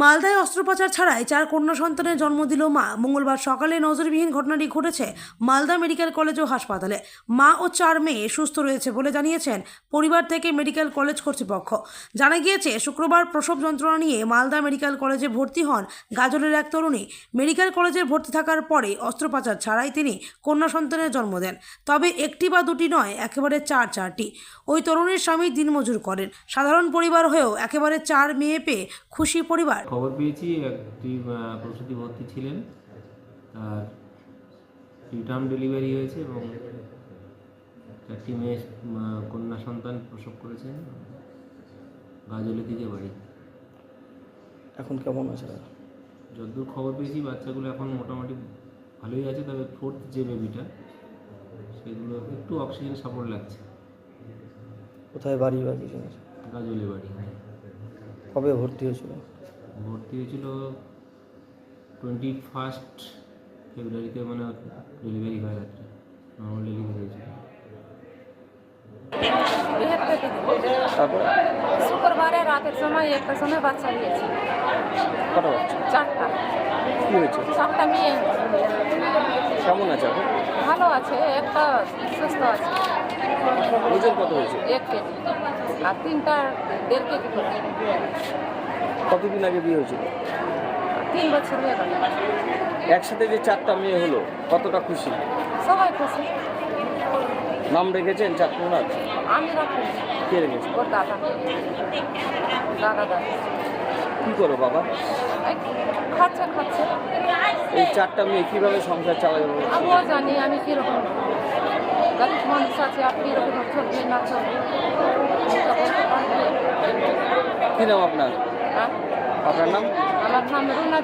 মালদায় অস্ত্রোপচার ছাড়াই চার কন্যা সন্তানের জন্ম দিল মা। মঙ্গলবার সকালে নজরবিহীন ঘটনাটি ঘটেছে মালদা মেডিকেল কলেজ ও হাসপাতালে। মা ও চার মেয়ে সুস্থ রয়েছে বলে জানিয়েছেন পরিবার থেকে মেডিকেল কলেজ কর্তৃপক্ষ। জানা গিয়েছে, শুক্রবার প্রসব যন্ত্রণা নিয়ে মালদা মেডিকেল কলেজে ভর্তি হন গাজলের এক তরুণী। মেডিকেল কলেজে ভর্তি থাকার পরে অস্ত্রোপচার ছাড়াই তিনি কন্যা সন্তানের জন্ম দেন। তবে একটি বা দুটি নয়, একেবারে চার চারটি। ওই তরুণীর স্বামী দিনমজুর করেন। সাধারণ পরিবার হয়েও একেবারে চার মেয়ে পেয়ে খুশি পরিবার। খবর পেয়েছি একটি প্রসূতি ভর্তি ছিলেন। তার রিটার্ন ডেলিভারি হয়েছে এবং চারটি মেয়ে কন্যা সন্তান প্রসব করেছেন। গাজলে দিকে বাড়ি। এখন কেমন আছে? যতদূর খবর পেয়েছি বাচ্চাগুলো এখন মোটামুটি ভালোই আছে তবে ফোর্থ যে বেবিটা সেগুলো একটু অক্সিজেন সাপোর্ট লাগছে। কোথায় বাড়ি বা কিছু আছে? গাজলে বাড়ি। কবে ভর্তি হয়েছিল? ভর্তি হয়েছিল টোয়েন্টি ফার্স্ট ফেব্রুয়ারিতে মানে ডেলিভারি হয় রাত্রে নর্মাল ডেলিভারি হয়েছিল। শুক্রবারে রাতের সময় একটা সময় বাচ্চা বাচ্চা? চারটা। কী হয়েছে? চারটা মেয়ে। কেমন আছে এখন? ভালো আছে একটা সুস্থ আছে। ওজন কত হয়েছে? এক কেজি। আর তিনটা দেড় কেজি। কতদিন আগে বিয়ে হয়েছিল? তিন বছর হয়ে গেল। একসাথে যে চারটা মেয়ে হলো কতটা খুশি? সবাই খুশি। নাম রেখেছেন চারটনার আমি রাখি। কে রেখেছে? ওর দাদা। দাদা দাদা। কী করো বাবা? এই খাচ্ছে খাচ্ছে। এই চারটা মেয়ে কীভাবে সংসার চালাবে আমিও জানি আমি কীরকম। গরিব মানুষ আছে আর কীরকম চলবে না চলবে তখন তো পারবে। কী নাম আপনার? আপনার নাম? আমার নাম রুনা